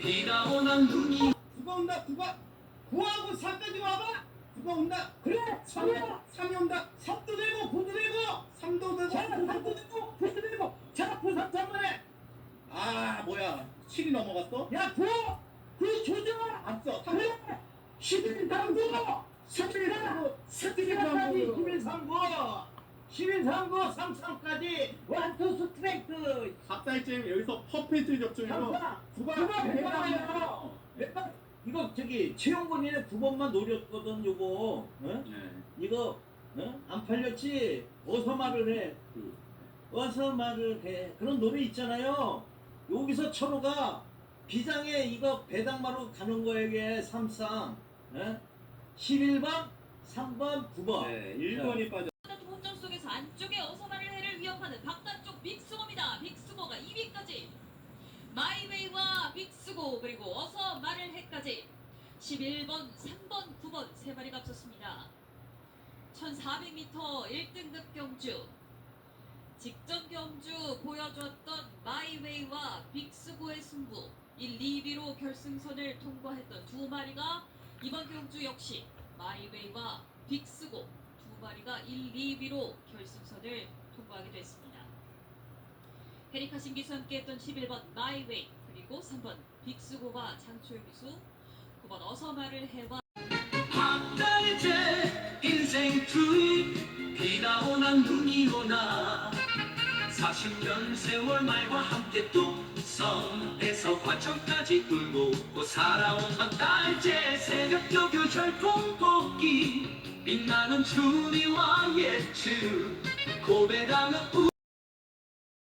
비가 오나 눈이. 누가 온다 누가. 구하고 사까지 와봐. 누가 온다. 그래 삼이 삼이 온다. 삼도 되고 구도 되고. 삼도 되고 삼도 되고 구도 되고. 자 부산 장만해 아 뭐야. 7이 넘어갔어? 야구구 조져 안써 그래. 11 당구. 11 당구. 11 당구 11 상구. 11 상구. 33까지. 원투 스트레이트 박살잼 여기서 퍼페트 접종이고 누가 누가 배가요 이거 저기 최영곤이네 9번만 노렸거든 요거. 어? 네. 이거 어? 안 팔렸지? 어서 말을 해. 어서 말을 해. 그런 노래 있잖아요. 여기서 철호가 비장에 이거 배당마로 가는 거에 게. 삼상 어? 11번 3번 9번. 네, 1번이 빠져. 혼점 속에서 안쪽에 어서마를 해를 위협하는 바깥쪽 빅스고입니다. 빅스고가 2위까지 마이웨이와 빅스고 그리고 어서 해까지 11번, 3번, 9번 세 마리가 앞섰습니다. 1400m 1등급 경주 직전 경주 보여줬던 마이웨이와 빅스고의 승부 1, 2위로 결승선을 통과했던 두 마리가 이번 경주 역시 마이웨이와 빅스고 두 마리가 1, 2위로 결승선을 통과하게 됐습니다. 헤리카 신기수 함께했던 11번 마이웨이 그리고 3번 빅스고와 장초영 기수 9번 어서마를 해와 박달재 인생 투 비가 오나 눈이 오나. 40년 세월 말과 함께 뚝섬에서 과천까지 끌고 살아온 박달재 새벽녘 절풍 뽑기. 빛나는 추리와 예측 고배당은 우